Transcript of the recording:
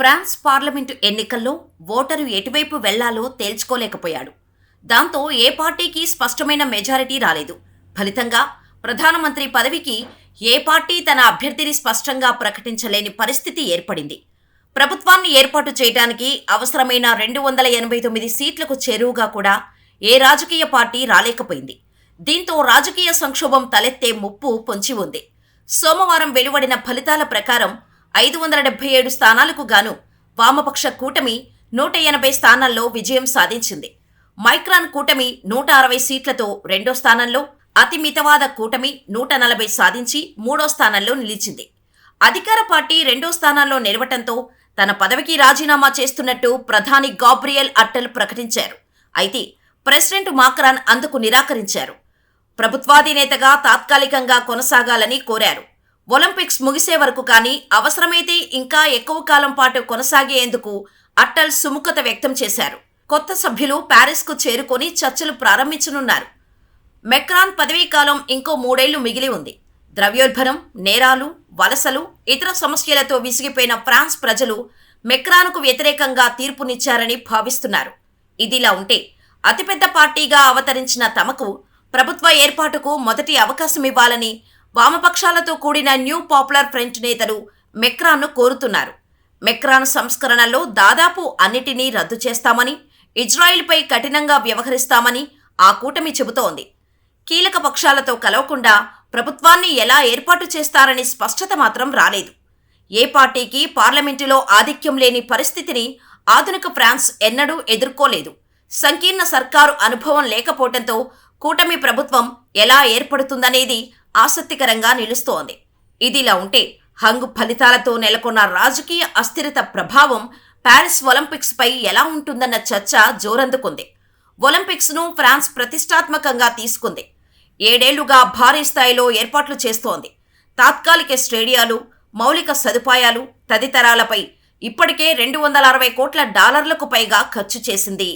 France parliament ఎన్నికల్లో voter ఎటువైపు వెళ్ళాలో తేల్చుకోలేకపోయాడు. దాంతో ఏ పార్టీకి స్పష్టమైన మెజారిటీ రాలేదు. ఫలితంగా ప్రధానమంత్రి పదవికి ఏ పార్టీ తన అభ్యర్థిని స్పష్టంగా ప్రకటించలేని పరిస్థితి ఏర్పడింది. ప్రభుత్వాన్ని ఏర్పాటు చేయడానికి అవసరమైన రెండు వందల ఎనభై తొమ్మిది సీట్లకు చేరువుగా కూడా ఏ రాజకీయ పార్టీ రాలేకపోయింది. దీంతో రాజకీయ సంక్షోభం తలెత్తే ముప్పు పొంచి ఉంది. సోమవారం వెలువడిన ఫలితాల ప్రకారం ఐదు వందల డెబ్బై ఏడు స్థానాలకు గాను వామపక్ష కూటమి నూట ఎనభై స్థానాల్లో విజయం సాధించింది. మైక్రాన్ కూటమి నూట అరవై సీట్లతో రెండో స్థానంలో అతి మితవాద కూటమి నూట నలభై సాధించి మూడో స్థానంలో నిలిచింది. అధికార పార్టీ రెండో స్థానాల్లో నిలవటంతో తన పదవికి రాజీనామా చేస్తున్నట్టు ప్రధాని గాబ్రియల్ అట్టల్ ప్రకటించారు. అయితే ప్రెసిడెంట్ మాక్రాన్ అందుకు నిరాకరించారు. ప్రభుత్వాధినేతగా తాత్కాలికంగా కొనసాగాలని కోరారు. ఒలింపిక్స్ ముగిసే వరకు కానీ అవసరమైతే ఇంకా ఎక్కువ కాలం పాటు కొనసాగేందుకు అట్టల్ సుముఖత వ్యక్తం చేశారు. కొత్త సభ్యులు ప్యారిస్కు చేరుకొని చర్చలు ప్రారంభించనున్నారు. మెక్రాన్ పదవీకాలం ఇంకో మూడేళ్ళు మిగిలి ఉంది. ద్రవ్యోల్బణం నేరాలు వలసలు ఇతర సమస్యలతో విసిగిపోయిన ఫ్రాన్స్ ప్రజలు మెక్రాన్కు వ్యతిరేకంగా తీర్పునిచ్చారని భావిస్తున్నారు. ఇదిలా ఉంటే అతిపెద్ద పార్టీగా అవతరించిన తమకు ప్రభుత్వ ఏర్పాటుకు మొదటి అవకాశం ఇవ్వాలని వామపక్షాలతో కూడిన న్యూ పాపులర్ ఫ్రంట్ నేతలు మెక్రాన్ను కోరుతున్నారు. మెక్రాన్ సంస్కరణల్లో దాదాపు అన్నిటినీ రద్దు చేస్తామని ఇజ్రాయిల్పై కఠినంగా వ్యవహరిస్తామని ఆ కూటమి చెబుతోంది. కీలక పక్షాలతో కలవకుండా ప్రభుత్వాన్ని ఎలా ఏర్పాటు చేస్తారని స్పష్టత మాత్రం రాలేదు. ఏ పార్టీకి పార్లమెంటులో ఆధిక్యం లేని పరిస్థితిని ఆధునిక ఫ్రాన్స్ ఎన్నడూ ఎదుర్కోలేదు. సంకీర్ణ సర్కారు అనుభవం లేకపోవడంతో కూటమి ప్రభుత్వం ఎలా ఏర్పడుతుందనేది ఆసక్తికరంగా నిలుస్తోంది. ఇదిలా ఉంటే హంగ్ ఫలితాలతో నెలకొన్న రాజకీయ అస్థిరత ప్రభావం ప్యారిస్ ఒలింపిక్స్ పై ఎలా ఉంటుందన్న చర్చ జోరందుకుంది. ఒలింపిక్స్ను ఫ్రాన్స్ ప్రతిష్టాత్మకంగా తీసుకుంది. ఏడేళ్ళుగా భారీ స్థాయిలో ఏర్పాట్లు చేస్తోంది. తాత్కాలిక స్టేడియాలు మౌలిక సదుపాయాలు తదితరాలపై ఇప్పటికే రెండు వందల అరవై కోట్ల డాలర్లకు పైగా ఖర్చు చేసింది